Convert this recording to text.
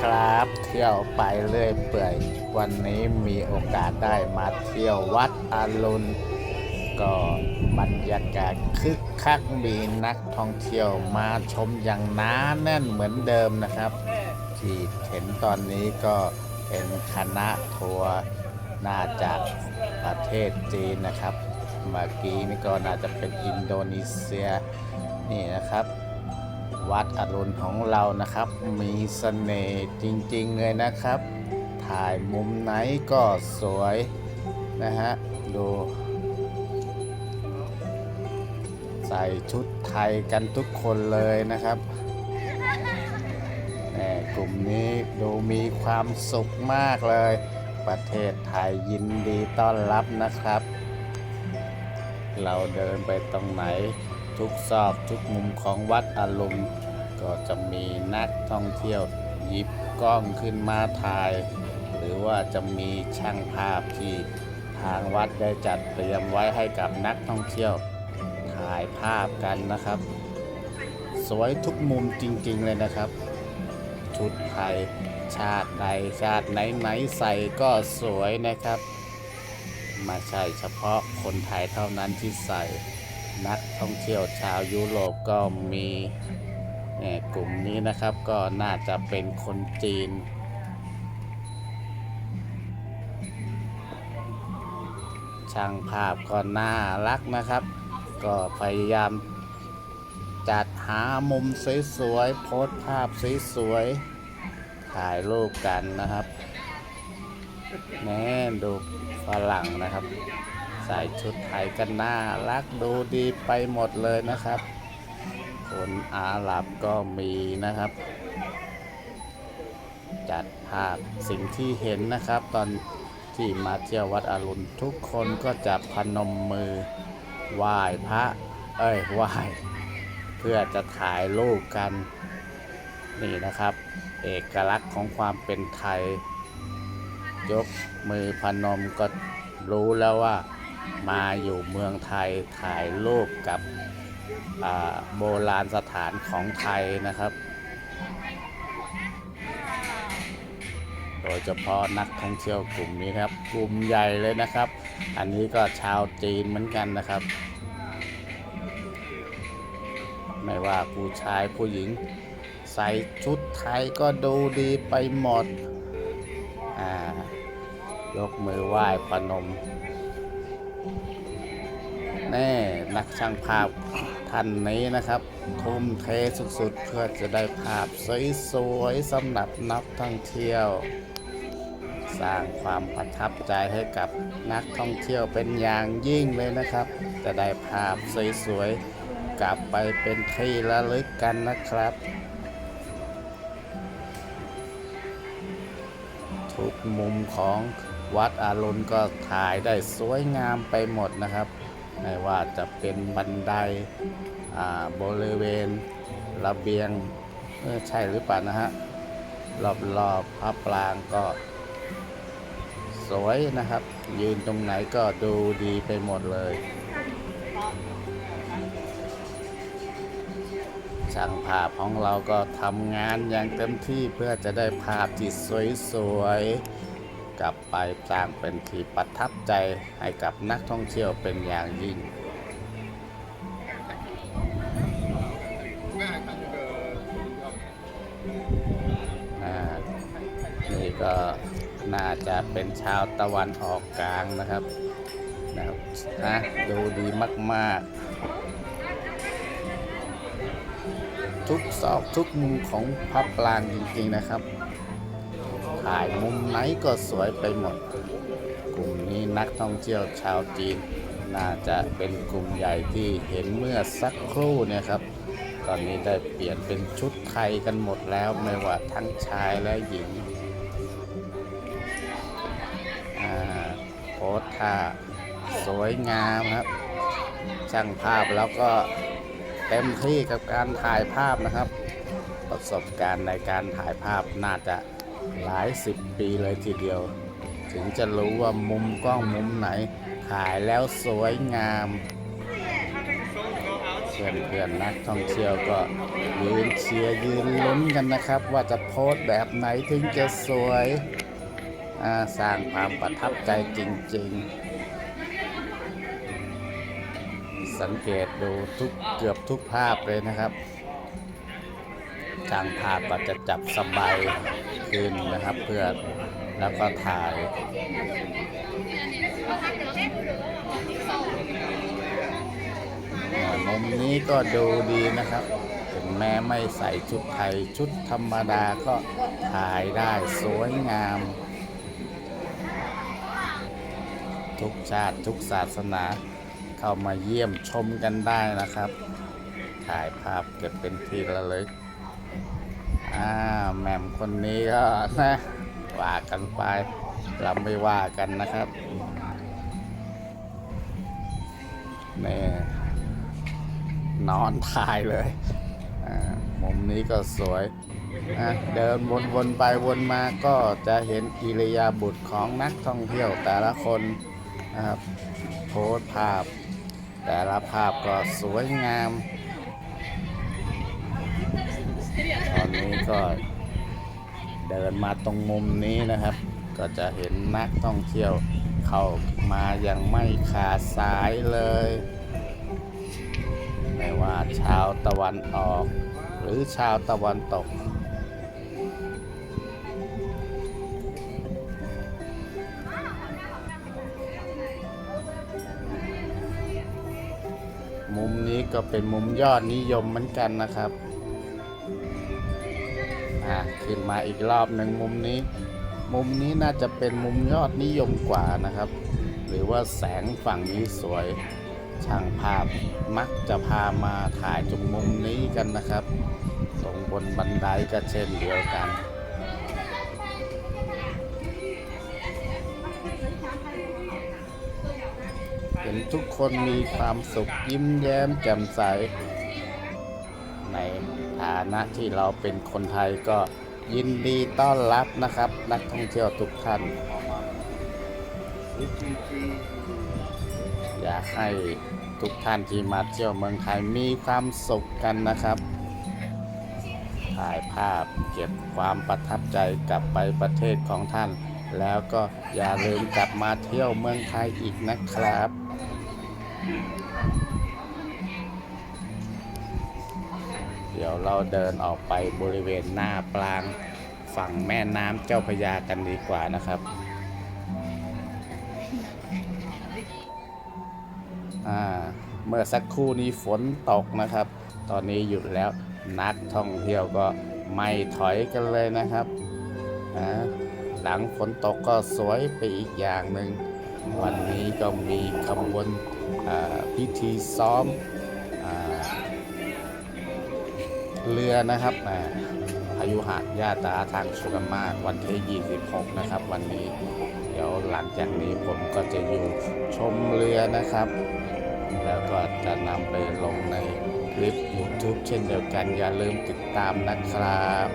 ครับ เที่ยวไปเรื่อยเปื่อย วันนี้มีโอกาสได้มาเที่ยววัดอรุณก็บรรยากาศคึกคักมีนักท่องเที่ยวมาชมอย่างหน้าแน่นเหมือนเดิมนะครับ ที่เห็นตอนนี้ก็เป็นคณะทัวร์น่าจากประเทศจีนนะครับ เมื่อกี้นี่ก็น่าจะเป็นอินโดนีเซียนี่นะครับ วัดอรุณของเรานะครับ มีเสน่ห์จริงๆเลยนะครับ ถ่ายมุมไหนก็สวยนะฮะ ดู ใส่ชุดไทยกันทุกคนเลยนะครับแหมกลุ่มนี้ดูมีความสุขมากเลย ประเทศไทยยินดีต้อนรับนะครับ เราเดินไปตรงไหนทุกซอกทุกมุมของวัดอารุณ ก็จะมีนักท่องเที่ยวหยิบกล้องขึ้นมาถ่าย หรือว่าจะมีช่างภาพที่ทางวัดได้จัดเตรียมไว้ให้กับนักท่องเที่ยวถ่ายภาพกันนะครับ สวยทุกมุมจริง ๆ เลยนะครับ ชุดไทยชาติใดชาติไหนๆใส่ก็สวยนะครับไม่ใช่เฉพาะคนไทยเท่านั้นที่ใส่นักท่องเที่ยวชาวยุโรปก็มี เนี่ยกลุ่มนี้นะครับก็น่าจะเป็นคนจีน ช่างภาพก็น่ารักนะครับ ก็พยายามจัดหามุมสวยๆโพสภาพสวยๆถ่ายรูปกันนะครับแน่ดูฝรั่งนะครับ ใส่ชุดไทยกันน่ารักดูดีไปหมดเลยนะครับ คนอาหรับก็มีนะครับ จัดภาพสิ่งที่เห็นนะครับ ตอนที่มาเที่ยววัดอรุณทุกคนก็จะพนมมือไหว้พระ เอ้ยไหว้เพื่อจะถ่ายรูปกันนี่นะครับ เอกลักษณ์ของความเป็นไทย ยกมือพนมก็รู้แล้วว่ามาอยู่เมืองไทยถ่ายรูปกับ โบราณสถานของไทยนะครับ โดยเฉพาะนักท่องเที่ยวกลุ่มนี้ครับ กลุ่มใหญ่เลยนะครับ อันนี้ก็ชาวจีนเหมือนกันนะครับ ไม่ว่าผู้ชายผู้หญิงใส่ชุดไทยก็ดูดีไปหมด อ่ายกมือไหว้ประนมแน่นักช่างภาพ ท่านนี้นะครับทุ่มเทสุดๆ เพื่อจะได้ภาพสวยๆสำหรับนักท่องเที่ยว สร้างความประทับใจให้กับนักท่องเที่ยวเป็นอย่างยิ่งเลยนะครับ จะได้ภาพสวยๆกลับไปเป็นที่ระลึกกันนะครับทุกมุมของวัดอารุณก็ถ่ายได้สวยงามไปหมดนะครับ ไม่ว่าจะเป็นบันไดบริเวณระเบียงใช่หรือเปล่านะฮะ รอบๆพระปรางก็ สวยนะครับ ยืนตรงไหนก็ดูดีไปหมดเลย ช่างภาพของเราก็ทำงานอย่างเต็มที่เพื่อจะได้ภาพที่สวยๆ กลับไปสร้างเป็นที่ประทับใจให้กับนักท่องเที่ยวเป็นอย่างยิ่งอ่านี่ก็น่าจะเป็นชาวตะวันออกกลางนะครับนะครับนะดูดีมาก ๆ ทุกซอกทุกมุมของพระปรางจริง ๆ นะครับ ถ่ายมุมไหนก็สวยไปหมด กลุ่มนี้นักท่องเที่ยวชาวจีน น่าจะเป็นกลุ่มใหญ่ที่เห็นเมื่อสักครู่เนี่ยครับ ตอนนี้ได้เปลี่ยนเป็นชุดไทยกันหมดแล้วไม่ว่าทั้งชายและหญิงโพสท่าสวยงามครับช่างภาพแล้วก็เต็มที่กับการถ่ายภาพนะครับ ประสบการณ์ในการถ่ายภาพน่าจะ หลายสิบปีเลยทีเดียว ถึงจะรู้ว่ามุมกล้องมุมไหนถ่ายแล้วสวยงามเพื่อนเพื่อนนักท่องเที่ยวก็ยืนเชียร์ยืนลุ้นกันนะครับ ว่าจะโพสแบบไหนถึงจะสวยสร้างความประทับใจจริง ๆ สังเกตดูทุกเกือบทุกภาพเลยนะครับช่างภาพก็จะจับสบาย ขึ้นนะครับ เพื่อแล้วก็ถ่ายมุมนี้ก็ดูดีนะครับถึงแม้ไม่ใส่ชุดไทยชุดธรรมดาก็ถ่ายได้สวยงาม ทุกชาติทุกศาสนาเข้ามาเยี่ยมชมกันได้นะครับ ถ่ายภาพเก็บเป็นที่ระลึก แหม่มคนนี้ก็นะว่ากันไปเราไม่ว่ากันนะครับนี่นอนถ่ายเลยมุมนี้ก็สวยอะเดินวนๆไปวนมาก็จะเห็นกิริยาบุตรของนักท่องเที่ยวแต่ละคนนะครับโพสภาพ แต่ละภาพก็สวยงามตอนนี้ก็ เดินมาตรงมุมนี้นะครับ ก็จะเห็นนักท่องเที่ยวเข้ามาอย่างไม่ขาดสายเลย ไม่ว่าชาวตะวันออก หรือชาวตะวันตก มุมนี้ก็เป็นมุมยอดนิยมเหมือนกันนะครับ ขึ้นมาอีกรอบหนึ่งมุมนี้ มุมนี้น่าจะเป็นมุมยอดนิยมกว่านะครับ หรือว่าแสงฝั่งนี้สวย ช่างภาพมักจะพามาถ่ายตรงมุมนี้กันนะครับตรงบนบันไดก็เช่นเดียวกันเห็นทุกคนมีความสุขยิ้มแย้มแจ่มใส ในฐานะที่เราเป็นคนไทยก็ ยินดีต้อนรับนะครับ นักท่องเที่ยวทุกท่าน อยากให้ทุกท่านที่มาเที่ยวเมืองไทยมีความสุขกันนะครับ ถ่ายภาพเก็บความประทับใจกลับไปประเทศของท่าน แล้วก็อย่าลืมกลับมาเที่ยวเมืองไทยอีกนะครับ เดี๋ยวเราเดินออกไปบริเวณหน้าปรางฝั่งแม่น้ำเจ้าพยากันดีกว่านะครับอ่าเมื่อสักครู่นี้ฝนตกนะครับ ตอนนี้หยุดแล้วนักท่องเที่ยวก็ไม่ถอยกันเลยนะครับอ่าหลังฝนตกก็สวยไปอีกอย่างหนึ่งวันนี้ก็มีขบวนพิธีซ้อม เรือนะครับอ่าพายุหะญาตาทางชุกมากวันที่ 26 นะครับ วันนี้ เดี๋ยวหลังจากนี้ผมก็จะอยู่ชมเรือนะครับ แล้วก็จะนำไปลงในคลิป YouTube เช่นเดียวกันอย่าลืมติดตามนะครับ